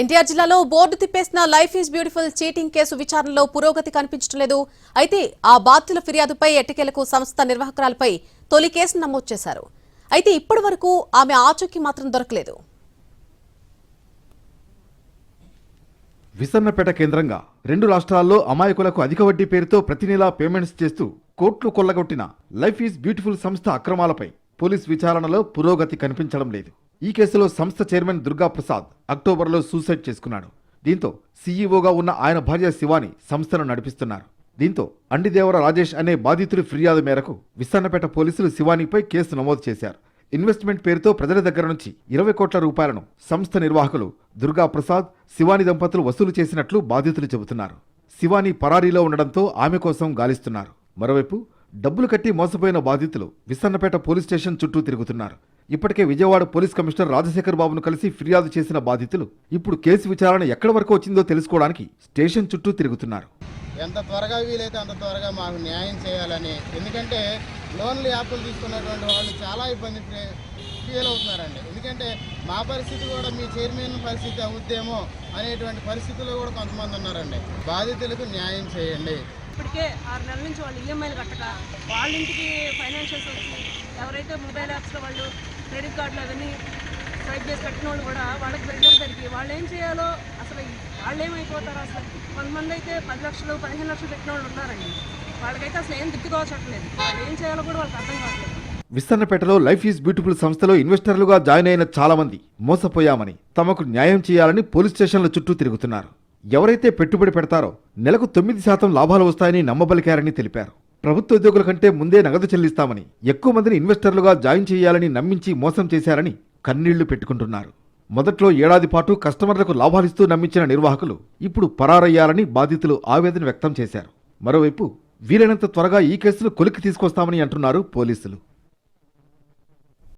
ఎన్టీఆర్ జిల్లాలో board తిప్పేసిన life is beautiful cheating case విచారణలో పురోగతి కనిపించడం లేదు. అయితే ఆ బాధ్యుల ఫిర్యాదుపై ఎట్టకేలకు సంస్థ నిర్వాహకురాలపై తొలి కేసు నమోదు చేశారు. అయితే ఇప్పటి వరకు ఆమె ఆచూకీ మాత్రం దొరకలేదు. విసన్నపేట కేంద్రంగా రెండు రాష్ట్రాల్లో అమాయకులకు అధిక వడ్డీ పేరుతో ప్రతి నెలా పేమెంట్స్ చేస్తూ కోట్లు కొల్లగొట్టిన లైఫ్ ఈజ్ బ్యూటిఫుల్ సంస్థ అక్రమాలపై పోలీస్ విచారణలో పురోగతి కనిపించడం లేదు. ఈ కేసులో సంస్థ చైర్మన్ దుర్గా ప్రసాద్ అక్టోబర్లో సూసైడ్ చేసుకున్నాడు. దీంతో సీఈఓగా ఉన్న ఆయన భార్య శివాని సంస్థను నడిపిస్తున్నారు. దీంతో అండిదేవర రాజేష్ అనే బాధితుడి ఫిర్యాదు మేరకు విసన్నపేట పోలీసులు శివానిపై కేసు నమోదు చేశారు. ఇన్వెస్ట్మెంట్ పేరుతో ప్రజల దగ్గర నుంచి ఇరవై కోట్ల రూపాయలను సంస్థ నిర్వాహకులు దుర్గా ప్రసాద్ శివాని దంపతులు వసూలు చేసినట్లు బాధితులు చెబుతున్నారు. శివాని పరారీలో ఉండడంతో ఆమె కోసం గాలిస్తున్నారు. మరోవైపు డబ్బులు కట్టి మోసపోయిన బాధితులు విసన్నపేట పోలీస్ స్టేషన్ చుట్టూ తిరుగుతున్నారు. ఇప్పటికే విజయవాడ పోలీస్ కమిషనర్ రాజశేఖర్ బాబును కలిసి ఫిర్యాదు చేసిన బాధితులు ఇప్పుడు కేసు విచారణ ఎక్కడి వరకు వచ్చిందో తెలుసుకోవడానికి స్టేషన్ చుట్టూ తిరుగుతున్నారు. ఎంత త్వరగా వీలైతే అంత త్వరగా మాకు న్యాయం చేయాలని. ఎందుకంటే లోన్లు యాప్లు తీసుకున్నటువంటి వాళ్ళు చాలా ఇబ్బంది ఫీల్ అవుతున్నారండి. ఎందుకంటే మా పరిస్థితి కూడా మీ చైర్మన్ పరిస్థితి అవుద్దేమో అనేటువంటి పరిస్థితుల్లో కూడా కొంతమంది ఉన్నారండి. బాధితులకు న్యాయం చేయండి. ఇప్పటికే ఆరు నెలల నుంచి వాళ్ళు ఈఎంఐలు కట్టక వాళ్ళ ఇంటికి ఫైనాన్షియల్స్ వచ్చి ఎవరైతే మొబైల్ యాప్స్లో వాళ్ళు క్రెడిట్ కార్డులు అవన్నీ స్వైప్ చేసి కట్టిన వాళ్ళు కూడా వాళ్ళకి ప్రెషర్ పెరిగి వాళ్ళు ఏం చేయాలో అసలు వాళ్ళు ఏమైపోతారు అసలు? కొంతమంది అయితే పది లక్షలు పదిహేను లక్షలు పెట్టిన వాళ్ళు ఉన్నారండి. వాళ్ళకైతే అసలు ఏం దిక్కుదోచట్లేదు వాళ్ళు ఏం చేయాలో కూడా వాళ్ళకి అర్థం కావట్లేదు. విస్తరణపేటలో లైఫ్ ఈజ్ బ్యూటిఫుల్ సంస్థలో ఇన్వెస్టర్లుగా జాయిన్ అయిన చాలా మంది మోసపోయామని తమకు న్యాయం చేయాలని పోలీస్ స్టేషన్ల చుట్టూ తిరుగుతున్నారు. ఎవరైతే పెట్టుబడి పెడతారో నెలకు తొమ్మిది శాతం లాభాలు వస్తాయని నమ్మబలికారని తెలిపారు. ప్రభుత్వ ఉద్యోగుల కంటే ముందే నగదు చెల్లిస్తామని ఎక్కువ మందిని ఇన్వెస్టర్లుగా జాయిన్ చేయాలని నమ్మించి మోసం చేశారని కన్నీళ్ళు పెట్టుకుంటున్నారు. మొదట్లో ఏడాది పాటు కస్టమర్లకు లాభాలిస్తూ నమ్మించిన నిర్వాహకులు ఇప్పుడు పరారయ్యాలని బాధితులు ఆవేదన వ్యక్తం చేశారు. మరోవైపు వీలైనంత త్వరగా ఈ కేసును కొలిక్కి తీసుకొస్తామని అంటున్నారు పోలీసులు.